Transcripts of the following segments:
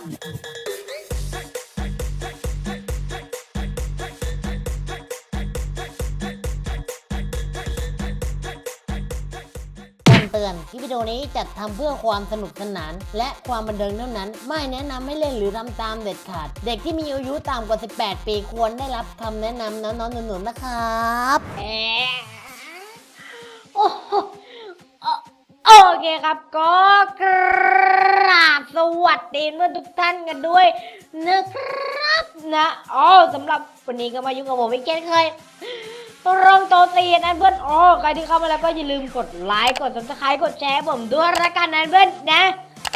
คำเตือนคลิปวิดีโอนี้จัดทำเพื่อความสนุกสนาน และความบันเทิงเท่านั้น ไม่แนะนำให้เล่นหรือทำตามเด็ดขาด เด็กที่มีอายุต่ำกว่า 18 ปีควรได้รับคำแนะนำน้องๆหนูๆนะครับ แอะโอ้โหโอโอ เคครับก็กราบสวัสดีเพื่อนทุกท่านกันด้วยนะครับนะอ๋อสำหรับวันนี้ก็มาอยู่กับผมอีกเช่นเคยรองโตตีนะเพื่อนอ๋อใครที่เข้ามาแล้วก็อย่าลืมกดไลค์กด subscribe กดแชร์ผมด้วยละกันนะเพื่อนนะ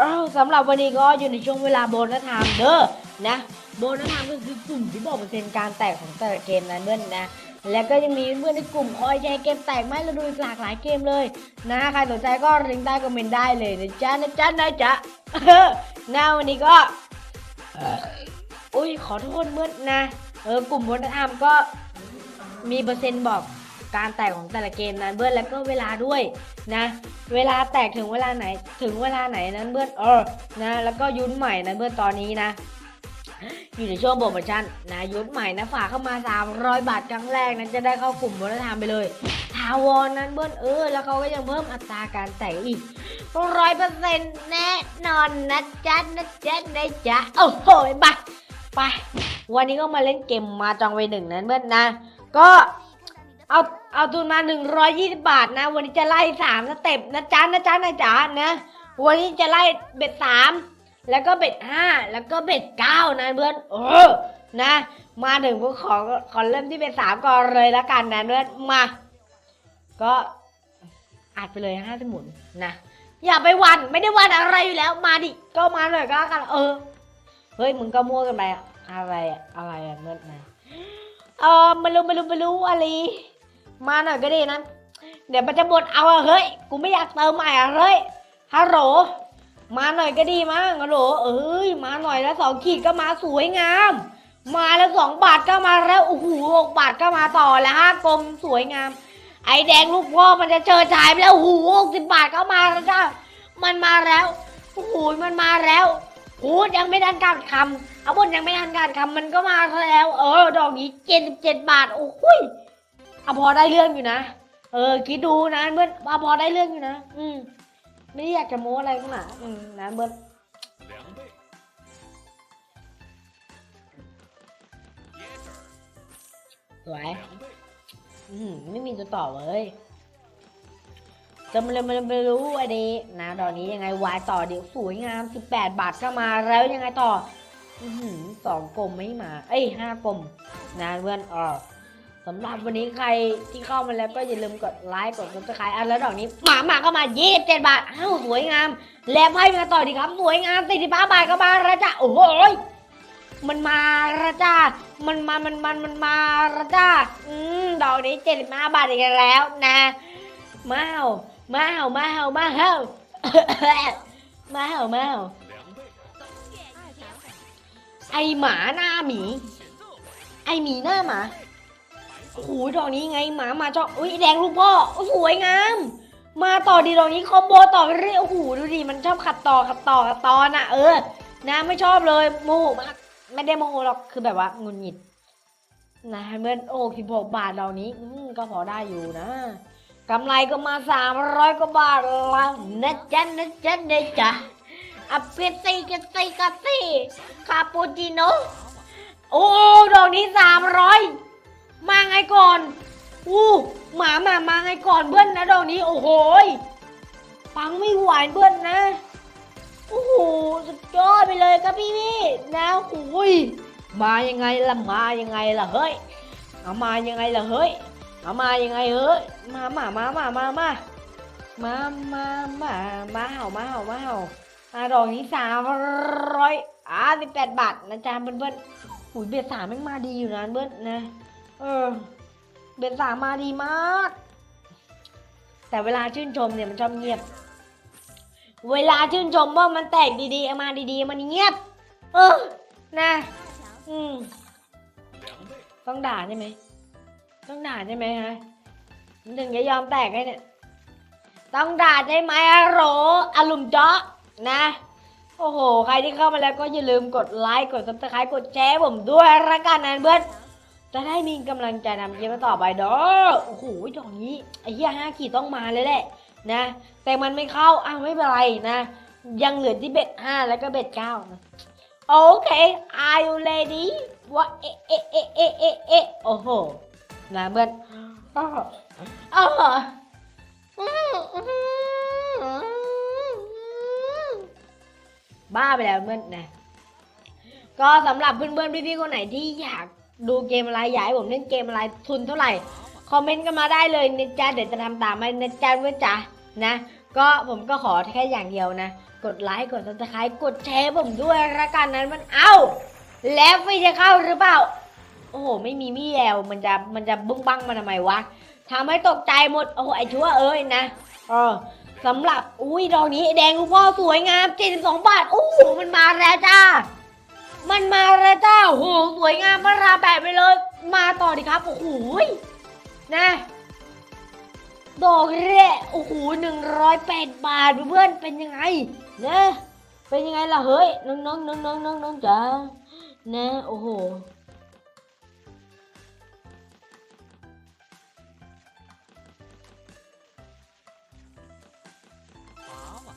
อ๋อสำหรับวันนี้ก็อยู่ในช่วงเวลาโบนัสไทม์เด้อนะโบนัสไทม์ก็คือกลุ่มที่บอกเปอร์เซ็นต์การแตกของแต่ละเกมนะเพื่อนนะ แล้วก็ยังมีเพื่อนในกลุ่มคอยแชร์เกมแตกไหมเราดูอีกหลากหลายเกมเลย นะใครสนใจก็ลิงก์ใต้คอมเมนต์ได้เลยนะจ๊ะนะจ๊ะนะจ๊ะหน้าวันนี้ก็อุ้ยขอโทษเมื่อนะเออกลุ่มวัฒนธรรมก็มีเปอร์เซ็นต์บอกการแตกของแต่ละเกมนั้นเพื่อนแล้วก็เวลาด้วยนะ เวลาแตกถึงเวลาไหนถึงเวลาไหนนั้นเพื่อนเออนะแล้วก็ยุ้นใหม่นั้นเพื่อนตอนนี้นะ อยู่ในช่วงโปรโมชั่นนะยุทธใหม่นะฝากเข้ามา 300 บาทครั้งแรกนั้นจะได้เข้ากลุ่มวัฒนธรรมไปเลยทาวอนนั้นเบิ้ลเออ แล้วเขาก็ยังเพิ่มอัตราการแตกอีกร้อยเปอร์เซ็นต์แน่นอนนะจ๊ะนะจ๊ะนะจ๊ะโอ้โหไปไปวันนี้ก็มาเล่นเกมมาจองไว้หนึ่งนั้นเบิ้ลนะ ก็เอาเอาทุนมา 120 บาทนะ วันนี้จะไล่สามสเต็ปนะจ๊ะนะจ๊ะนะจ๊ะนะ วันนี้จะไล่เบ็ดสาม แล้วก็เบ็ดห้าแล้วก็เบ็ดเก้านะเพื่อนเออนะ มาถึงพวกขอขอเริ่มที่เบ็ดสามก่อนเลยแล้วกันนะเพื่อนมา ก็อัดไปเลยห้าสมุนนะอย่าไปวันไม่ได้วันอะไรอยู่แล้วมาดิก็มาหน่อยก็แล้วกันเออเฮ้ยมึงก็มั่วกันไปอะอะไรอะอะไรอะเมื่อนะเออไม่รู้ไม่รู้ไม่รู้อะไรมาหน่อยก็ดีนะ เดี๋ยวมันจะบดเอาอะเฮ้ย กูไม่อยากเติมใหม่อะเฮ้ยฮัลโหล มาหน่อยก็ดีมั้งฮัลโหลเอ้ยมาหน่อยแล้วสองขีดก็มาสวยงาม มาแล้วสองบาทก็มาแล้วโอ้โหหกบาทก็มาต่อแล้วห้ากลมสวยงาม ไอแดงลูกพ่อมันจะเจอฉายไปแล้วโอ้โหหกสิบบาทก็มาแล้วจ้ามันมาแล้วโอ้โหมันมาแล้วโอ้ยังไม่ทันการคำเอาบนยังไม่ทันการคำมันก็มาแล้ว เออ ดอกนี้เจ็ดสิบเจ็ดบาทโอ้ยเอาพอได้เรื่องอยู่นะ เออ คิดดูนะเมื่อเอาพอได้เรื่องอยู่นะ อืม ไม่ได้อยากจะโม้อะไรขนาดอืมนะเบิร์ดสวยอืมไม่มีตัวต่อเลยจะมันเลยมันไม่รู้ไอ้ดีนะตอนนี้ยังไงวายต่อเดี๋ยวสวยงาม 18 บาทก็มาแล้วยังไงต่ออือหือสองกลมไม่มา เอ้ยห้ากลมนะเพื่อนอ๋อ สำหรับวันนี้ใครที่เข้ามาแล้วก็อย่าลืมกดไลค์กดซับสไครต์อันแล้วดอกนี้หมาหมาก็มา27บาทอ้าวสวยงาม แล้วไพ่มาต่อดีครับ สวยงาม45บาทก็มาแล้วจ้ะโอ้โหยมันมาแล้วจ้ามันมามันมันมันมาแล้วจ้าอืมดอกนี้75บาทอีกแล้วนะมาเห่ามาเห่ามาเห่ามาเห่ามาเห่ามาเห่าไอหมาหน้าหมี ไอหมีหน้าหมา โอ้โหดอกนี้ไงหมามาจอกอุ้ยแดงลูกพ่อโอ้สวยงาม มาต่อดีดอกนี้คอมโบต่อไปเรื่อยโอ้โหดูดิมันชอบขัดต่อขัดต่อขัดตอนอะเออนะไม่ชอบเลยโมโหมากไม่ได้โมโหหรอกคือแบบว่างุนหงิดนะเมื่อโอ้สิบหกบาทดอกนี้อืมก็พอได้อยู่นะกำไรก็มาสามร้อยกว่าบาทแล้วนะจ๊ะนะจ๊ะนะจ๊ะอัปเปซี่กะซี่กะซี่คาปูชิโนโอ้ดอกนี้สามร้อย มาไงก่อนอู้หมาหมามาไงก่อนเพื่อนนะดอกนี้ โอ้โหฟังไม่ไหวเพื่อนนะโอ้โหสุดยอดไปเลยครับพี่พี่นะโอ้ยมายังไงล่ะมายังไงล่ะเฮ้ยเอามายังไงล่ะเฮ้ยเอามายังไงเฮ้ยมามามามามามามามามามาเห่ามาเห่ามาเห่าอะดอกนี้สามร้อยอ่าสิบแปดบาทนะจ๊ะเพื่อนเพื่อนอุ้ยเบียดสามแม่งมาดีอยู่นะเพื่อนนะ เออ เบนสามมาดีมาก แต่เวลาชื่นชมเนี่ยมันชอบเงียบ เวลาชื่นชมว่ามันแตกดีๆมาดีๆ มันเงียบ เออ นะ อืม ต้องด่าใช่ไหม ต้องด่าใช่ไหมฮะมันถึงจะยอมแตกให้เนี่ย ต้องด่าใช่ไหมอะโหรอารมณ์เจาะนะโอ้โห ใครที่เข้ามาแล้วก็อย่าลืมกดไลค์ กด subscribe กดแชร์ผมด้วยละกันนะเพื่อน จะได้มีกำลังใจทำคลิปต่อไปเด้อโอ้โหดอกนี้ไอ้เหี้ยห้าขีดต้องมาเลยแหละนะ แต่มันไม่เข้าอ้าวไม่เป็นไรนะ ยังเหลือที่เบ็ดห้าแล้วก็เบ็ดเก้านะโอเค are you ready ว่าเอะเอะเอะเอะเอะเอะโอ้โหนะเพื่อนอ้าวอ้าวอืมอืมอืมบ้าไปแล้วเพื่อนนะก็สำหรับเพื่อนๆพี่ๆคนไหนที่อยาก ดูเกมอะไรอยากให้ผมเล่นเกมอะไรทุนเท่าไหร่ คอมเมนต์กันมาได้เลยนะจ๊ะเดี๋ยวจะทำตามให้นะจ๊ะเพื่อนจ๋านะ ก็ผมก็ขอแค่อย่างเดียวนะ กดไลค์กดซับสไครต์กดแชร์ผมด้วยละกันนั้นมันเอ้าแล้วฟรีจะเข้าหรือเปล่า โอ้โห ไม่มีมี่แยวมันจะมันจะบึ้งบังมาทำไมวะทำให้ตกใจหมด โอ้โห ไอชั่วเอ้ยนะเออสำหรับ อุ้ยดอกนี้แดงลูกพ่อสวยงาม 72 บาท โอ้โห มันมาแล้วจ้า มันมาแล้วจ้าโอ้โหสวยงามมาราแปะไปเลย มาต่อดิครับ โอ้โหยนะดอกแรกโอ้โหหนึ่งร้อยแปดบาทเพื่อนๆเป็นยังไงนะเป็นยังไงล่ะเฮ้ยน้องน้องน้องน้องน้องน้องจ๋านะโอ้โห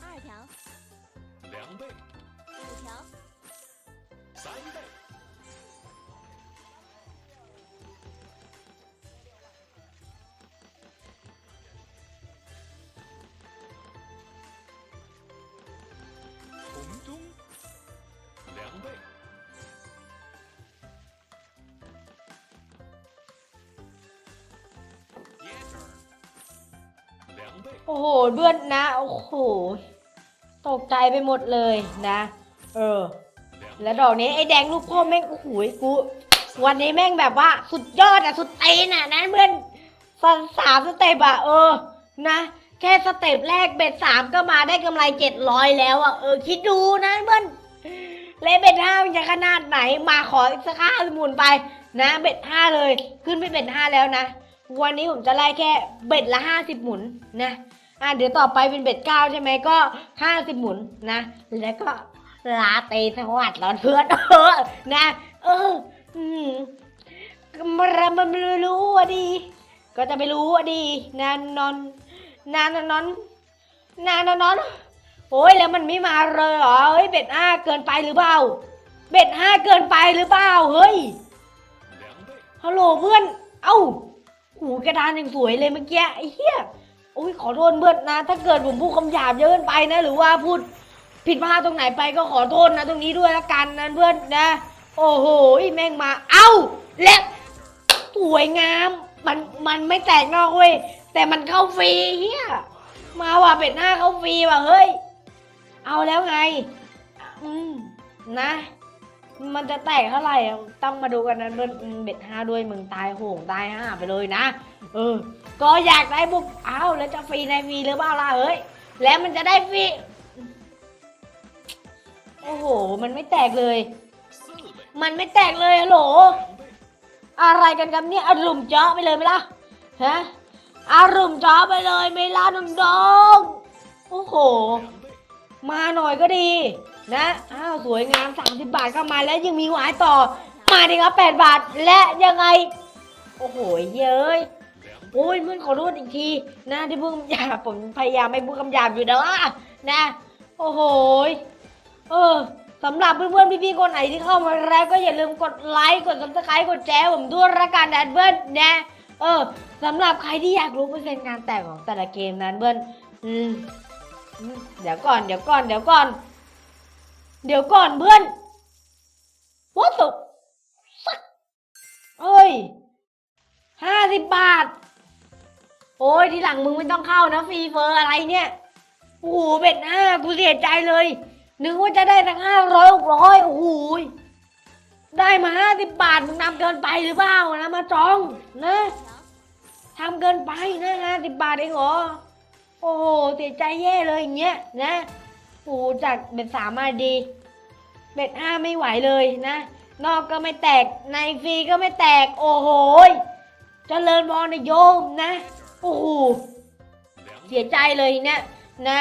二条，两倍、五条， 三倍、红中两倍、椰汁儿两倍、 โอ้โหเพื่อนนะ โอ้โห ตกใจไปหมดเลยนะ เออ 两 แล้วดอกนี้ไอ้แดงลูกพ่อแม่งโอ้โหกูวันนี้แม่งแบบว่าสุดยอดอะสุดเตนอะนะเพื่อนสามสามสเต็ปอะเออนะแค่สเต็ปแรกเบ็ดสามก็มาได้กำไรเจ็ดร้อยแล้วอะเออคิดดูนะเพื่อนเลเบ็ดห้ามันจะขนาดไหนมาขออีกสักห้าหมุนไปนะเบ็ดห้าเลย ขึ้นไปเบ็ดห้าแล้วนะ วันนี้ผมจะไล่แค่เบ็ดละห้าสิบหมุนนะอะเดี๋ยวต่อไปเป็นเบ็ดเก้าใช่ไหมก็ห้าสิบหมุนนะแล้วก็ ลาเตสวัสดิ์แล้วเพื่อนเออนะเอออืมมันมันไม่รู้อะดี ก็จะไม่รู้อะดีนานนอนนานนอนนานนอนโอ้ยแล้วมันไม่มาเลยเหรอเฮ้ยเบ็ดห้าเกินไปหรือเปล่า เบ็ดห้าเกินไปหรือเปล่าเฮ้ย、ฮัลโหลเพื่อน เอ้าหูกระดานยังสวยเลยเมื่อกี้ไอ้เหี้ยโอ้ยขอโทษเพื่อนนะ ถ้าเกิดผมพูดคำหยาบเยอะเกินไปนะ หรือว่าพูด ผิดพลาดตรงไหนไปก็ขอโทษนะ ตรงนี้ด้วยละกันนะเพื่อนนะ โอ้โหแม่งมา เอ้า และสวยงาม มันมันไม่แตกนอกเว้ยแต่มันเข้าฟรีเฮียมาว่ะเป็ดหน้าเข้าฟรีว่ะเฮ้ย เอาแล้วไง อืมนะ มันจะแตกเท่าไหร่ต้องมาดูกันนะเบิดเบ็ดห้าด้วยมึงตายโหงตายห้าไปเลยนะเออ ก็อยากได้บุกอ้าวแล้วจะฟรีในฟรีหรือเปล่าล่ะเฮ้ยแล้วมันจะได้ฟรี โอ้โห มันไม่แตกเลย มันไม่แตกเลยอะโหล อะไรกันครับเนี่ยอารมณ์เจาะไปเลยไหมล่ะ ฮะ อารมณ์เจาะไปเลยไหมล่ะน้องๆ โอ้โห มาหน่อยก็ดี นะ อ้าวสวยงาม 30 บาทก็มาแล้วยังมีหวายต่อ มาดีครับ 8 บาทและยังไง โอ้โหเย้ยโอ้ยมึงขอโทษอีกที นะที่พิ่งำหยาบผมพยายามไม่พูดคำหยาบอยู่นะนะ โอ้โห เออสำหรับเพื่อนๆพี่ๆคนไหนที่เข้ามาแล้วก็อย่าลืมกดไลค์กด subscribe กดแชร์ผมด้วยละกันนะเพื่อนนะเออสำหรับใครที่อยากรู้เปอร์เซ็นต์การแตกของแต่ละเกมนั้นเพื่อนอืมเดี๋ยวก่อนเดี๋ยวก่อนเดี๋ยวก่อน เดี๋ยวก่อนเพื่อน What the fuck เอ้ยห้าสิบบาท โอ้ยทีหลังมึงไม่ต้องเข้านะฟรีเฟอร์อะไรเนี่ยโอ้โหเบ็ดห้ากูเสียใจเลย นึกว่าจะได้ตั้งห้าร้อยหกร้อยโอ้โหได้มาห้าสิบบาทมึงนำเกินไปหรือเปล่านะมาจองนะทำเกินไปนะห้าสิบบาทเองเหรอโอ้โหเสียใจแย่เลยอย่างเงี้ยนะโอ้จากเบ็ดสามมาดีเบ็ดห้าไม่ไหวเลยนะ นอกก็ไม่แตกในฟรีก็ไม่แตก โอ้โหยเจริญบอลนะโยมนะ โอ้โหเสียใจเลยเนี่ยนะ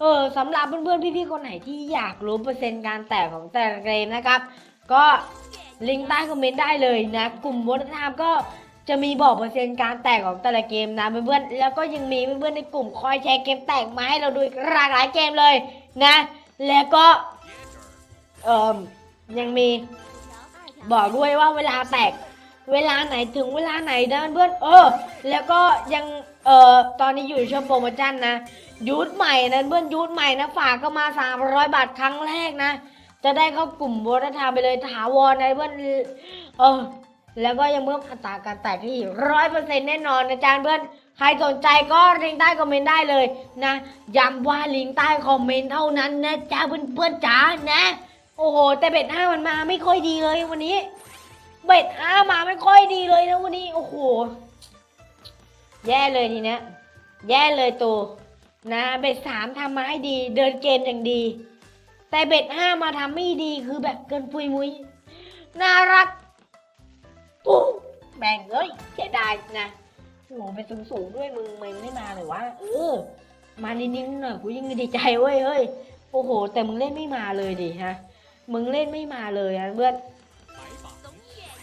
เออสำหรับเพื่อนๆพี่ๆคนไหนที่อยากรู้เปอร์เซ็นต์การแตกของแต่ละเกมนะครับ ก็ลิงก์ใต้คอมเมนต์ได้เลยนะ กลุ่มวัฒนธรรมก็จะมีบอกเปอร์เซ็นต์การแตกของแต่ละเกมนะเพื่อนๆแล้วก็ยังมีเพื่อนๆในกลุ่มคอยแชร์เกมแตกมาให้เราดูหลากหลายเกมเลยนะ แล้วก็เอ่อยังมีบอกด้วยว่าเวลาแตก เวลาไหนถึงเวลาไหนนะเพื่อนเออ แล้วก็ยังเออตอนนี้อยู่ช่วงโปรโมชั่นนะยูทใหม่นะเพื่อนยูทใหม่นะฝากก็มา 300 บาทครั้งแรกนะ จะได้เข้ากลุ่มวัฒนธรรมไปเลยถาวรนะเพื่อนเออแล้วก็ยังเพิ่มอัตราการแตกที่ร้อยเปอร์เซ็นต์แน่นอนนะจานเพื่อนใครสนใจก็ลิงก์ใต้คอมเมนต์ได้เลยนะย้ำว่าลิงก์ใต้คอมเมนต์เท่านั้นนะจ้าเพื่อนเพื่อนๆจ๋านะ โอ้โห แต่เบ็ดห้ามันมาไม่ค่อยดีเลยวันนี้ เบ็ดห้ามาไม่ค่อยดีเลยนะวันนี้ โอ้โห แย่เลยทีเนี้ย แย่เลยตัวนะเบ็ดสามทำมาให้ดี เดินเกมอย่างดี แต่เบ็ดห้ามาทำไม่ดีคือแบบเกินปุยมุยน่ารักปุ๊แบ่งเลยเสียดายนะโหเป็นสูงสูงด้วยมึงมึงไม่มาเลยวะเออ มานิ่งๆหน่อยกูยิ่งดีใจเว้ยเฮ้ยโอ้โห แต่มึงเล่นไม่มาเลยดิฮะ มึงเล่นไม่มาเลยอะเบื่อ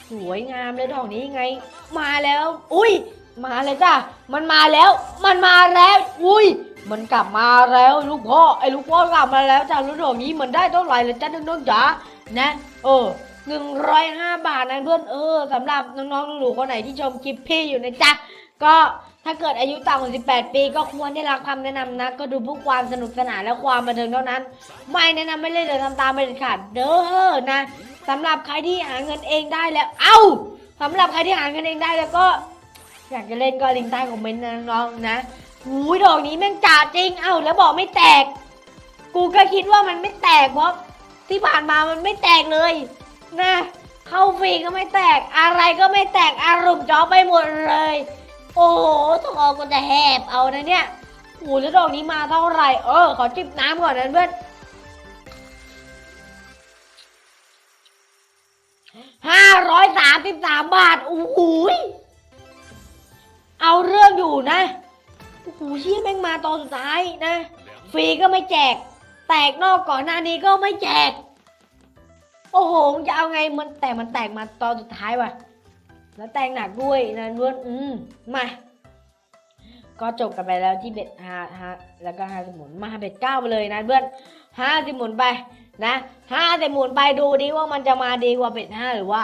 สวยงามเลยดอกนี้ไง มาแล้ว อุ้ย มาเลยจ้ะมันมาแล้ว มันมาแล้ว อุ้ย มันกลับมาแล้วลูกพ่อไอ้ลูกพ่อกลับมาแล้วจ้ะลูกดอกนี้มันได้เท่าไหร่เลยจ้ะน้องๆจ๋านะเออหนึ่งร้อยห้าบาทนะเพื่อนเออสำหรับน้องๆหนูๆคนไหนที่ชมคลิปพี่อยู่นะจ๊ะก็ถ้าเกิดอายุต่ำกว่า18 ปี ก็ควรได้รับคำแนะนำนะ ก็ดูเพื่อความสนุกสนานและความบันเทิงเท่านั้น ไม่แนะนำไม่เล่นหรือทำตามไม่เด็ดขาดเด้อนะ สำหรับใครที่หาเงินเองได้แล้ว เอ้าสำหรับใครที่หาเงินเองได้แล้วก็ อยากจะเล่นก็ลิงก์ใต้คอมเมนต์นะน้องๆนะหูยดอกนี้แม่งจ่าจริง เอ้าแล้วบอกไม่แตก กูก็คิดว่ามันไม่แตกเพราะที่ผ่านมามันไม่แตกเลยนะเข้าฟรีก็ไม่แตก อะไรก็ไม่แตกอารมณ์จอไปหมดเลย โอ้โหต้องเอาก็จะแหบเอานะเนี่ยโอ้แล้วดอกนี้มาเท่าไหร่ เออขอจิบน้ำก่อนนะเพื่อน ห้าร้อยสามสิบสามบาทโอ้โหยเอาเรื่องอยู่นะโอ้โหเชี่ยแม่งมาตอนสุดท้ายนะ ฟรีก็ไม่แจก แตกนอกก่อนหน้านี้ก็ไม่แจก โอ้โหมึงจะเอาไงมันแต่มันแตกมาตอนสุดท้ายว่ะ แล้วแตกหนักด้วยนะเพื่อนอืมมา ก็จบกันไปแล้วที่เบ็ดห้าห้าแล้วก็ห้าสิบหมุนมาเบ็ดเก้าไปเลยนะเพื่อนห้าสิบหมุนไป นะห้าสิบหมุนไปดูดิว่ามันจะมาดีกว่าเบ็ดห้าหรือว่า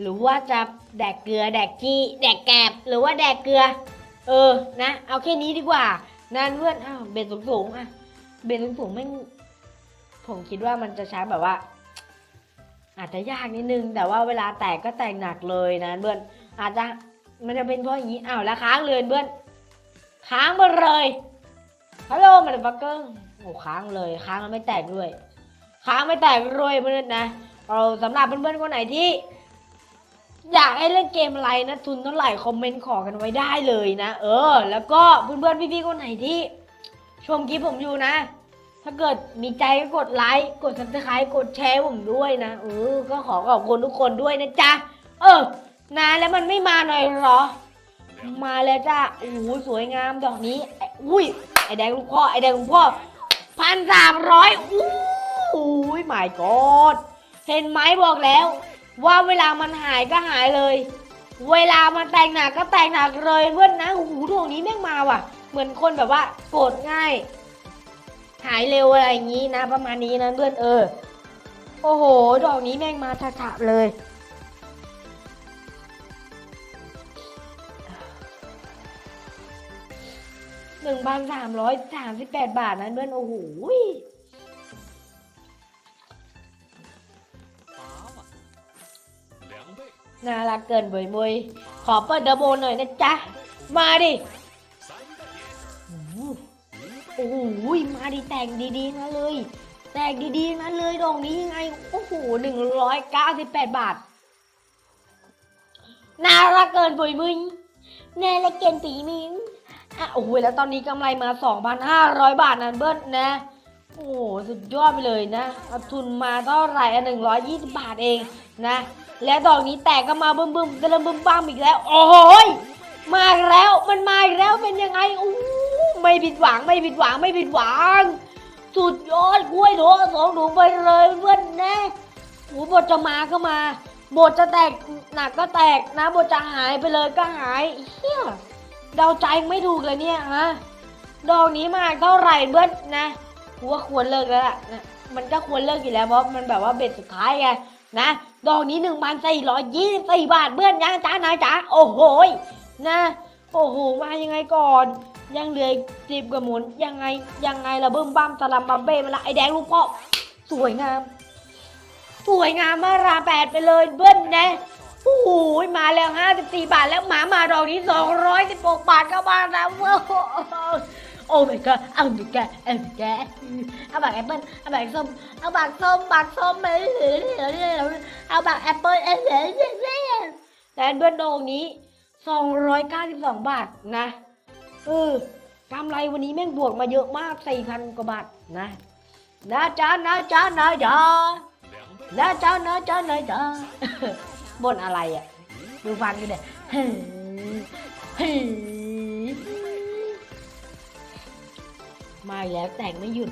หรือว่าจะแดกเกลือแดกกี้แดกแกบหรือว่าแดกเกลือ เออนะ เอาแค่นี้ดีกว่านะเพื่อนอ้าวเบ็ดสูงๆอะเบ็ดสูงๆไม่ผมคิดว่ามันจะใช้แบบว่า อาจจะยากนิดนึง แต่ว่าเวลาแตกก็แตกหนักเลยนะเพื่อนอาจจะมันจะเป็นเพราะอย่างนี้อ้าวแล้วค้างเลยเพื่อนค้างมาเลยฮัลโหลมาเดฟักเกอร์โอ้ค้างเลยค้างแล้วไม่แตกด้วย ค้างไม่แตกด้วยเพื่อนนะ เราสำหรับเพื่อนๆคนไหนที่ อยากให้เล่นเกมอะไรนะทุนเท่าไหร่คอมเมนต์ขอกันไว้ได้เลยนะ เออ แล้วก็เพื่อนๆพี่ๆคนไหนที่ ชมคลิปผมอยู่นะ ถ้าเกิดมีใจก็กดไลค์กดซับสไครต์กดแชร์ผมด้วยนะเออก็ขอขอบคุณทุกคนด้วยนะจ๊ะเออนะแล้วมันไม่มาหน่อยหรอ มาแล้วจ้าโอ้โหสวยงามดอกนี้ไอ้อุ้ย ไอแดงลูกพ่อ ไอแดงลูกพ่อพันสามร้อยอู้้ยหมายกอดเห็นไหมบอกแล้ว ว่าเวลามันหายก็หายเลย เวลามันแต่งหนักก็แต่งหนักเลยเพื่อนนะโอ้โหดอกนี้แม่งมาว่ะ เหมือนคนแบบว่าโกรธง่าย หายเร็วอะไรอย่างนี้นะ ประมาณนี้นะเพื่อนเออ โอ้โห ดอกนี้แม่งมาฉะๆเลยหนึ่งพันสามร้อยสามสิบแปดบาทนะเพื่อนโอ้โห น่ารักเกินบุยบุยขอเปิดเดอร์โบหน่อยนะจ๊ะ มาดิ โอ้โหมาดิแต่งดีๆนะเลย แต่งดีๆนะเลยดอกนี้ยังไง โอ้โหหนึ่งร้อยเก้าสิบแปดบาท น่ารักเกินบุยบุยน่าละเกินปีมิงอะโอ้โหแล้วตอนนี้กำไรมาสองพันห้าร้อยบาทนั่นเบิ้ลนะ โอ้โหสุดยอดไปเลยนะทุนมาเท่าไหร่หนึ่งร้อยยี่สิบบาทเองนะ และดอกนี้แตกก็มาบึ้มบึ้มๆตะลึมบึ้มบ้ามอีกแล้ว โอ้ยมาแล้วมันมาแล้วเป็นยังไงอู้ไม่ผิดหวังไม่ผิดหวังไม่ผิดหวัง สุดยอดกล้วยโถสองถุงไปเลยเพื่อนนะโอ้บทจะมาก็มา บทจะแตกหนักก็แตกนะ บทจะหายไปเลยก็หายเฮียเดาใจไม่ถูกเลยเนี่ยฮะดอกนี้มาเท่าไหร่เบิ้ลนะกูว่าควรเลิกแล้วล่ะนะมันก็ควรเลิกอยู่แล้วเพราะมันแบบว่าเบ็ดสุดท้ายไง นะดอกนี้หนึ่งพันสี่ร้อยยี่สิบสี่บาทเบิ้ลยังจ้านายจ๋าโอ้โหนะโอ้โหมายังไงก่อน ยังเหลืออีกสิบกว่าหมุนยังไงยังไงละเบิ้มบ้ามสลัมบัมเบ้มาละไอแดงลูกพ่อสวยงาม สวยงามมาราแปดไปเลยเบิ้ลนะโอ้โหมาแล้วห้าสิบสี่บาทแล้วหมามาดอกนี้สองร้อยสิบหกบาทก็มาแล้วว้าว โอ้ my god เอาดิแกเอาดิแกเอาบักแอปเปิ้ลเอาบักส้มเอาบักส้มบักส้มไม่เหลือเอาบักแอปเปิ้ลเอเหลือแต่เบิ้ลดอกนี้สองร้อยเก้าสิบสองบาทนะเออกำไรวันนี้แม่งบวกมาเยอะมากสี่พันกว่าบาทนะ นะจ๊ะนะจ๊ะนะจ๊ะ，นะจ๊ะนะจ๊ะนะจ๊ะบนอะไรอะ ดูฟังกันเนี่ยเฮ้ยเฮ้ย มาอีกแล้วแตกไม่หยุด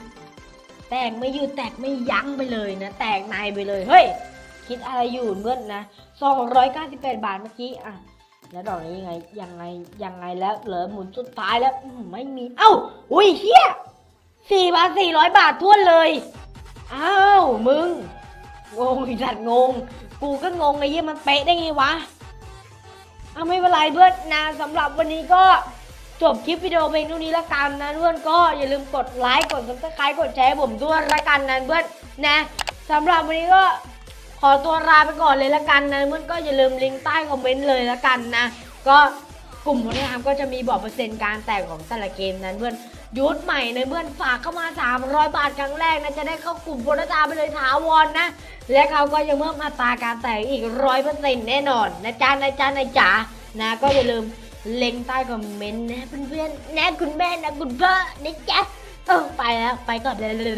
แตกไม่หยุดแตกไม่ยั้งไปเลยนะ แตกในไปเลยเฮ้ยคิดอะไรอยู่เมื่อนนะ298 บาทเมื่อกี้อะแล้วดอกนี้ยังไงยังไงยังไงแล้วเหลือหมุนสุดท้ายแล้วไม่มีเอ้าอุ้ยเฮียสี่บาทสี่ร้อยบาทท้วเลยอ้าวมึงงงอีสัตว์งง กูก็งงไอ้เยี่ยมันเป๊ะได้ไงวะเอาไม่เป็นไรเพื่อนนะสำหรับวันนี้ก็ จบคลิปวิดีโอเพลงเท่านี้ละกันนะเพื่อนก็อย่าลืมกดไลค์กดซับสไครต์กดแชร์ผมด้วยละกันนะเพื่อนนะสำหรับวันนี้ก็ขอตัวลาไปก่อนเลยละกันนะเพื่อนก็อย่าลืมลิงก์ใต้คอมเมนต์เลยละกันนะก็กลุ่มพนักงานก็จะมีบอกเปอร์เซ็นต์การแตกของแต่ละเกมนั้นเพื่อนยุทธใหม่นะเพื่อนฝากเข้ามา 300 บาทครั้งแรกนะจะได้เข้ากลุ่มพนักาไปเลยถาวรนะ และเขาก็ยังเพิ่มอัตราการแตกอีกร้อยเปอร์เซ็นต์แน่นอนนะจ๊ะนะจ๊ะนะจ๊ะนะก็อย่าลืม เล็งใต้คอมเมนต์นะเพื่อนๆนะคุณแม่นะคุณพ่อนะจ๊ะเออไปแล้วไปก่อนเลย